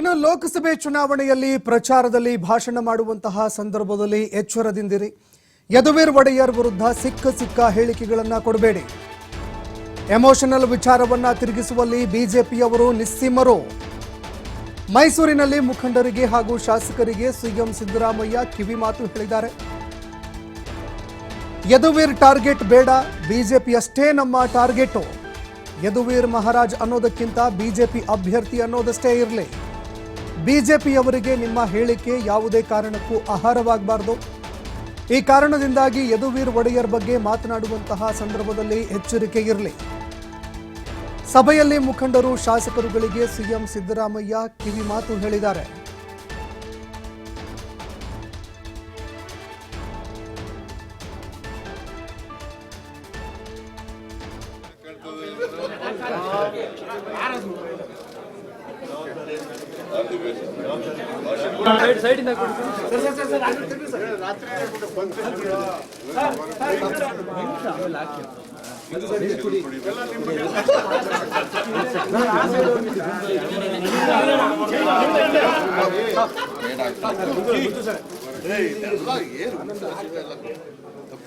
ಇನ್ನು ಲೋಕಸಭೆ ಚುನಾವಣೆಯಲ್ಲಿ ಪ್ರಚಾರದಲ್ಲಿ ಭಾಷಣ ಮಾಡುವಂತಹ ಸಂದರ್ಭದಲ್ಲಿ ಎಚ್ಚರದಿಂದಿರಿ. ಯದುವೀರ್ ಒಡೆಯರ್ ವಿರುದ್ಧ ಸಿಕ್ಕ ಸಿಕ್ಕ ಹೇಳಿಕೆಗಳನ್ನು ಕೊಡಬೇಡಿ. ಎಮೋಷನಲ್ ವಿಚಾರವನ್ನ ತಿರುಗಿಸುವಲ್ಲಿ ಬಿಜೆಪಿಯವರು ನಿಸ್ಸೀಮರು. ಮೈಸೂರಿನಲ್ಲಿ ಮುಖಂಡರಿಗೆ ಹಾಗೂ ಶಾಸಕರಿಗೆ ಸಿಎಂ ಸಿದ್ದರಾಮಯ್ಯ ಕಿವಿ ಮಾತು ಹೇಳಿದ್ದಾರೆ. ಯದುವೀರ್ ಟಾರ್ಗೆಟ್ ಬೇಡ ಬಿಜೆಪಿ ಅಷ್ಟೇ ನಮ್ಮ ಟಾರ್ಗೆಟು. ಯದುವೀರ್ ಮಹಾರಾಜ್ ಅನ್ನೋದಕ್ಕಿಂತ ಬಿಜೆಪಿ ಅಭ್ಯರ್ಥಿ ಅನ್ನೋದಷ್ಟೇ ಇರಲಿ. ಬಿಜೆಪಿಯವರಿಗೆ ನಿಮ್ಮ ಹೇಳಿಕೆ ಯಾವುದೇ ಕಾರಣಕ್ಕೂ ಆಹಾರವಾಗಬಾರದು. ಈ ಕಾರಣದಿಂದಾಗಿ ಯದುವೀರ್ ಒಡೆಯರ್ ಬಗ್ಗೆ ಮಾತನಾಡುವಂತಹ ಸಂದರ್ಭದಲ್ಲಿ ಎಚ್ಚರಿಕೆ ಇರಲಿ. ಸಭೆಯಲ್ಲಿ ಮುಖಂಡರು, ಶಾಸಕರುಗಳಿಗೆ ಸಿಎಂ ಸಿದ್ದರಾಮಯ್ಯ ಕಿವಿ ಮಾತು ಹೇಳಿದ್ದಾರೆ.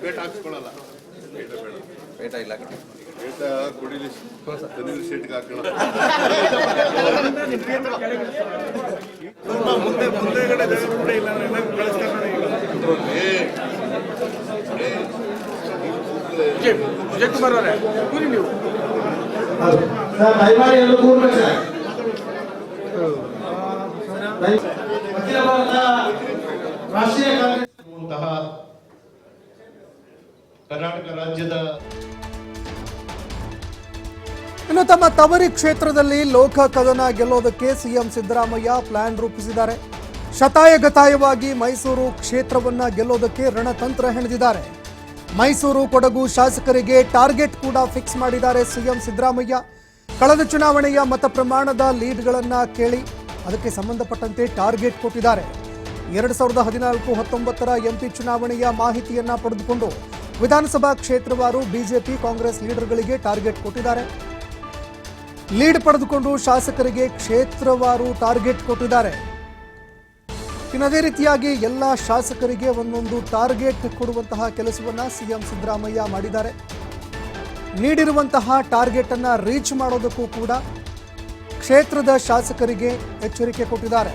ಪೇಟ ಹಾಕ್ಸ್ಕೊಳಲ್ಲ ಪೇಟ ಇಲ್ಲ ಕುಡಿಲಿ. ಹಾಕೋಣ. ಮುಂದೆ ಮುಂದೆಗಡೆ ಕೂಡ ಇಲ್ಲ ಅಂದ್ರೆ ಅವರೇ ಕೂರಿ ನೀವು ಸರ್ ದಯಮಾಡಿ ಎಲ್ಲರೂ ಕೂರ್ಬೇಕು ಸರ್ ದಯ- ಅಖಿಲ ಭಾರತ ರಾಷ್ಟ್ರೀಯ ಕಾಂಗ್ರೆಸ್ ಕರ್ನಾಟಕ ರಾಜ್ಯದ ಇನ್ನು ತಮ್ಮ ತವರಿ ಕ್ಷೇತ್ರದಲ್ಲಿ ಲೋಕ ಕದನ ಗೆಲ್ಲೋದಕ್ಕೆ ಸಿಎಂ ಸಿದ್ದರಾಮಯ್ಯ ಪ್ಲಾನ್ ರೂಪಿಸಿದ್ದಾರೆ. ಶತಾಯಗತಾಯವಾಗಿ ಮೈಸೂರು ಕ್ಷೇತ್ರವನ್ನ ಗೆಲ್ಲೋದಕ್ಕೆ ರಣತಂತ್ರ ಹೆಣೆದಿದ್ದಾರೆ. ಮೈಸೂರು ಕೊಡಗು ಶಾಸಕರಿಗೆ ಟಾರ್ಗೆಟ್ ಕೂಡ ಫಿಕ್ಸ್ ಮಾಡಿದ್ದಾರೆ ಸಿಎಂ ಸಿದ್ದರಾಮಯ್ಯ. ಕಳೆದ ಚುನಾವಣೆಯ ಮತ ಪ್ರಮಾಣದ ಲೀಡ್ಗಳನ್ನು ಕೇಳಿ ಅದಕ್ಕೆ ಸಂಬಂಧಪಟ್ಟಂತೆ ಟಾರ್ಗೆಟ್ ಕೊಟ್ಟಿದ್ದಾರೆ. ಎರಡು ಸಾವಿರದ ಹದಿನಾಲ್ಕು ಹತ್ತೊಂಬತ್ತರ ಎಂಪಿ ಚುನಾವಣೆಯ ಮಾಹಿತಿಯನ್ನ ಪಡೆದುಕೊಂಡು ವಿಧಾನಸಭಾ ಕ್ಷೇತ್ರವಾರು ಬಿಜೆಪಿ ಕಾಂಗ್ರೆಸ್ ಲೀಡರ್ಗಳಿಗೆ ಟಾರ್ಗೆಟ್ ಕೊಟ್ಟಿದ್ದಾರೆ. ಲೀಡ್ ಪಡೆದುಕೊಂಡು ಶಾಸಕರಿಗೆ ಕ್ಷೇತ್ರವಾರು ಟಾರ್ಗೆಟ್ ಕೊಟ್ಟಿದ್ದಾರೆ. ಇನ್ನು ಅದೇ ರೀತಿಯಾಗಿ ಎಲ್ಲ ಶಾಸಕರಿಗೆ ಒಂದೊಂದು ಟಾರ್ಗೆಟ್ ಕೊಡುವಂತಹ ಕೆಲಸವನ್ನು ಸಿಎಂ ಸಿದ್ದರಾಮಯ್ಯ ಮಾಡಿದ್ದಾರೆ. ನೀಡಿರುವಂತಹ ಟಾರ್ಗೆಟ್ ಅನ್ನು ರೀಚ್ ಮಾಡೋದಕ್ಕೂ ಕೂಡ ಕ್ಷೇತ್ರದ ಶಾಸಕರಿಗೆ ಎಚ್ಚರಿಕೆ ಕೊಟ್ಟಿದ್ದಾರೆ.